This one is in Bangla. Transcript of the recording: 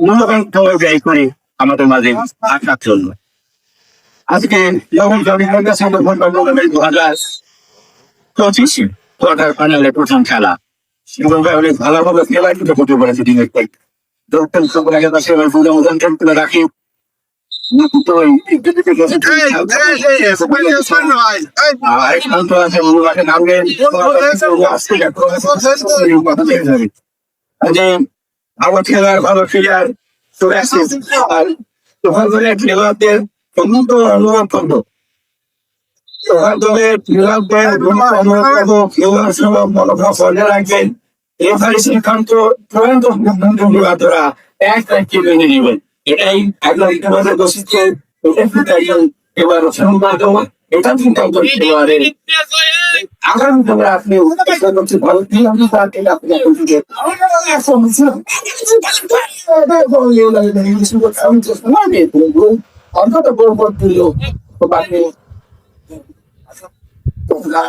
মূল্যবান সময় ব্যয় করে আমাদের মাঝে আসার জন্য আজকে যখন জগন্নাথ কাছে দু হাজার পঁচিশে কোয়ার্টার ফাইনালে প্রথম খেলা এবং অনেক ভালোভাবে খেলা কিন্তু করতে পারেছে টিমের পর দক্ষিণ সবার কাছে এবার পুরো রাখি যে আমার খেলার ভালো প্লেয়ার চলে আসছে আর তোমার ধরে খেলোয়াড়দের সমস্ত অনুভব করব। তোমার দলে খেলোয়াড়দের অনুভব করব। খেলোয়াড় সব মনোভাব বজায় রাখবেন। এবারে সিদ্ধান্ত চূড়ান্ত সিদ্ধান্ত খেলোয়াড়রা এক রাখতে মেনে নেবেন। এটাই একজন ইতিবাচক দোষিত এটা কিন্তু একজন এবার সম্পাদক এটা কিন্তু একজন খেলোয়াড়ের আগামী দিনে আপনি অন্তত বড় দিল বাকি তোমরা